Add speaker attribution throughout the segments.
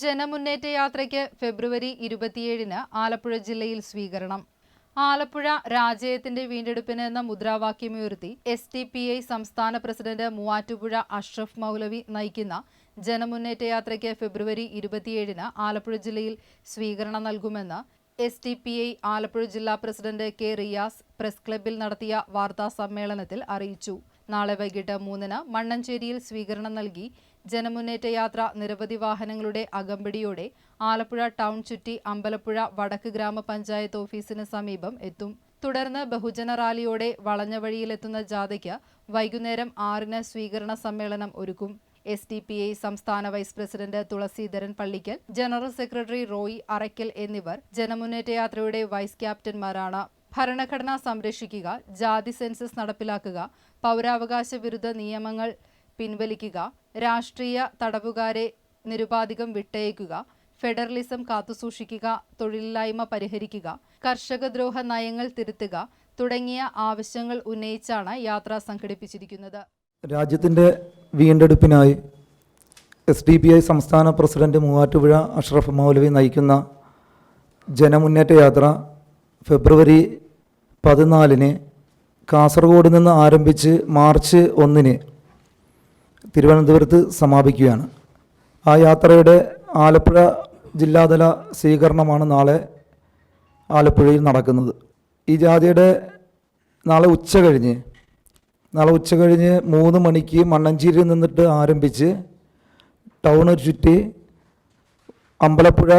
Speaker 1: ജനമുന്നേറ്റ യാത്രയ്ക്ക് ഫെബ്രുവരി ഇരുപത്തിയേഴിന് ആലപ്പുഴ ജില്ലയിൽ സ്വീകരണം. ആലപ്പുഴ രാജയത്തിന്റെ വീണ്ടെടുപ്പിന് എന്ന മുദ്രാവാക്യമുയർത്തി എസ് ടി പി ഐ സംസ്ഥാന പ്രസിഡന്റ് മൂവാറ്റുപുഴ അഷ്റഫ് മൗലവി നയിക്കുന്ന ജനമുന്നേറ്റ യാത്രയ്ക്ക് ഫെബ്രുവരി ഇരുപത്തിയേഴിന് ആലപ്പുഴ ജില്ലയിൽ സ്വീകരണം നൽകുമെന്ന് S D P I Alappuzha ജില്ലാ പ്രസിഡന്റ് കെ റിയാസ് പ്രസ് ക്ലബ്ബിൽ നടത്തിയ വാർത്താ സമ്മേളനത്തിൽ അറിയിച്ചു. നാളെ വൈകിട്ട് മൂന്നിന് മണ്ണഞ്ചേരിയിൽ സ്വീകരണം നൽകി ജനമുന്നേറ്റ യാത്ര നിരവധി വാഹനങ്ങളുടെ അകമ്പടിയോടെ ആലപ്പുഴ ടൗൺ ചുറ്റി അമ്പലപ്പുഴ വടക്ക് ഗ്രാമപഞ്ചായത്ത് ഓഫീസിന് സമീപം എത്തും. തുടർന്ന് ബഹുജന റാലിയോടെ വളഞ്ഞ വഴിയിലെത്തുന്ന ജാഥയ്ക്ക് വൈകുന്നേരം ആറിന് സ്വീകരണ സമ്മേളനം ഒരുക്കും. എസ് ഡി പി ഐ സംസ്ഥാന vice president Thulaseedharan Pallikkal general secretary Roy Arakkal എന്നിവർ ജനമുന്നേറ്റ യാത്രയുടെ വൈസ് ക്യാപ്റ്റന്മാരാണ്. ഭരണഘടന സംരക്ഷിക്കുക ജാതി സെൻസസ് നടപ്പിലാക്കുക പൗരാവകാശ വിരുദ്ധ നിയമങ്ങൾ പിൻവലിക്കുക രാഷ്ട്രീയ തടവുകാരെ നിരുപാധികം വിട്ടയക്കുക ഫെഡറലിസം കാത്തുസൂക്ഷിക്കുക തൊഴിലില്ലായ്മ പരിഹരിക്കുക കർഷകദ്രോഹ നയങ്ങൾ തിരുത്തുക തുടങ്ങിയ ആവശ്യങ്ങൾ ഉന്നയിച്ചാണ് യാത്ര സംഘടിപ്പിച്ചിരിക്കുന്നത്.
Speaker 2: രാജ്യത്തിന്റെ വീണ്ടെടുപ്പിനായി എസ് ഡി പി ഐ സംസ്ഥാന പ്രസിഡന്റ് മൂവാറ്റുപുഴ അഷ്റഫ് മൗലവി നയിക്കുന്ന ജനമുന്നേറ്റ യാത്ര ഫെബ്രുവരി പതിനാലിന് കാസർഗോഡ് നിന്ന് ആരംഭിച്ച് മാർച്ച് ഒന്നിന് തിരുവനന്തപുരത്ത് സമാപിക്കുകയാണ്. ആ യാത്രയുടെ ആലപ്പുഴ ജില്ലാതല സ്വീകരണമാണ് നാളെ ആലപ്പുഴയിൽ നടക്കുന്നത്. ഈ ജാഥയുടെ നാളെ ഉച്ച കഴിഞ്ഞ് നാളെ ഉച്ച കഴിഞ്ഞ് മൂന്ന് മണിക്ക് മണ്ണഞ്ചേരിയിൽ നിന്നിട്ട് ആരംഭിച്ച് ടൗണ് ചുറ്റി അമ്പലപ്പുഴ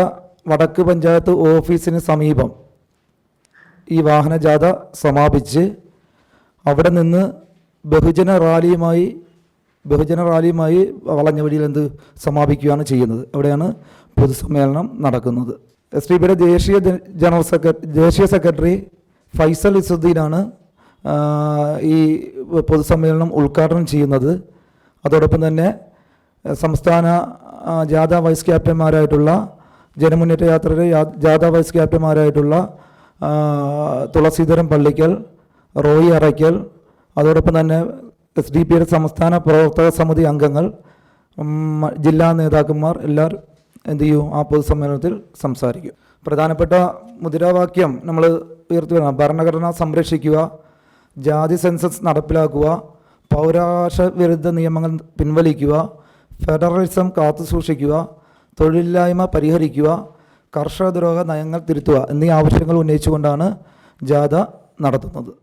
Speaker 2: വടക്ക് പഞ്ചായത്ത് ഓഫീസിന് സമീപം ഈ വാഹനജാഥ സമാപിച്ച് അവിടെ നിന്ന് ബഹുജന റാലിയുമായി ബഹുജന റാലിയുമായി വളഞ്ഞ വഴിയിൽ എന്ത് സമാപിക്കുകയാണ് ചെയ്യുന്നത്. അവിടെയാണ് പൊതുസമ്മേളനം നടക്കുന്നത്. എസ് ഡി പിയുടെ ദേശീയ ജനറൽ സെക്രട്ടറി ദേശീയ സെക്രട്ടറി ഫൈസൽ ഇസുദ്ദീനാണ് ഈ പൊതുസമ്മേളനം ഉദ്ഘാടനം ചെയ്യുന്നത്. അതോടൊപ്പം തന്നെ സംസ്ഥാന ജാഥ വൈസ് ക്യാപ്റ്റന്മാരായിട്ടുള്ള ജനമുന്നേറ്റ യാത്രയുടെ ജാഥ വൈസ് ക്യാപ്റ്റന്മാരായിട്ടുള്ള തുളസീധരൻ പള്ളിക്കൽ റോയി അറയ്ക്കൽ അതോടൊപ്പം തന്നെ എസ് ഡി പിയുടെ സംസ്ഥാന പ്രവർത്തക സമിതി അംഗങ്ങൾ ജില്ലാ നേതാക്കന്മാർ എല്ലാവരും എന്ത് ചെയ്യും? ആ പൊതുസമ്മേളനത്തിൽ സംസാരിക്കും. പ്രധാനപ്പെട്ട മുദ്രാവാക്യം നമ്മൾ ഉയർത്തി വരണം. ഭരണഘടന സംരക്ഷിക്കുക ജാതി സെൻസസ് നടപ്പിലാക്കുക പൗരാശ വിരുദ്ധ നിയമങ്ങൾ പിൻവലിക്കുക ഫെഡറലിസം കാത്തുസൂക്ഷിക്കുക തൊഴിലില്ലായ്മ പരിഹരിക്കുക കർഷകദ്രോഹ നയങ്ങൾ തിരുത്തുക എന്നീ ആവശ്യങ്ങൾ ഉന്നയിച്ചുകൊണ്ടാണ് ജാഥ നടത്തുന്നത്.